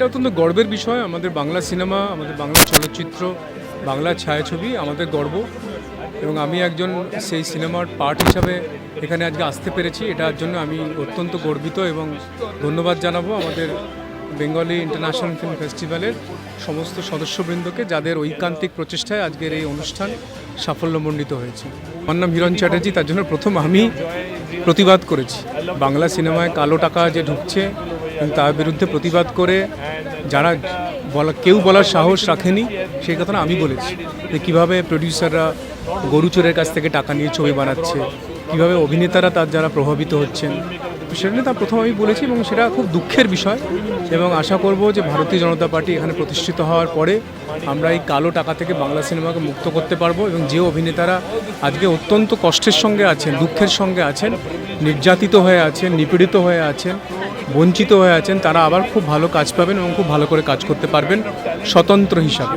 এটা অত্যন্ত গর্বের বিষয়। আমাদের বাংলা সিনেমা, আমাদের বাংলা চলচ্চিত্র, বাংলা ছায়াছবি আমাদের গর্ব। এবং আমি একজন সেই সিনেমার পার্ট হিসাবে এখানে আজকে আসতে পেরেছি। এটার জন্য আমি অত্যন্ত গর্বিত এবং ধন্যবাদ জানাব আমাদের বেঙ্গলি ইন্টারন্যাশনাল ফিল্ম ফেস্টিভ্যালের সমস্ত সদস্যবৃন্দকে, যাদের ঐকান্তিক প্রচেষ্টায় আজকের এই অনুষ্ঠান সাফল্যমণ্ডিত হয়েছে। আমার নাম হিরণ চ্যাটার্জি, তার জন্য প্রথম আমি প্রতিবাদ করেছি। বাংলা সিনেমায় কালো টাকা যে ঢুকছে তার বিরুদ্ধে প্রতিবাদ করে যারা বলা কেউ বলার সাহস রাখেনি, সেই কথাটা আমি বলেছি। যে কীভাবে প্রডিউসাররা গরু চোরের কাছ থেকে টাকা নিয়ে ছবি বানাচ্ছে, কীভাবে অভিনেতারা তার যারা প্রভাবিত হচ্ছেন সেটা নিয়ে তার প্রথম আমি বলেছি এবং সেটা খুব দুঃখের বিষয় এবং আশা করব যে ভারতীয় জনতা পার্টি এখানে প্রতিষ্ঠিত হওয়ার পরে আমরা এই কালো টাকা থেকে বাংলা সিনেমাকে মুক্ত করতে পারব এবং যে অভিনেতারা আজকে অত্যন্ত কষ্টের সঙ্গে আছেন, দুঃখের সঙ্গে আছেন, নির্যাতিত হয়ে আছেন, নিপীড়িত হয়ে আছেন বঞ্চিত হয়ে আছেন, তারা আবার খুব ভালো কাজ পাবেন এবং খুব ভালো করে কাজ করতে পারবেন স্বতন্ত্র হিসাবে।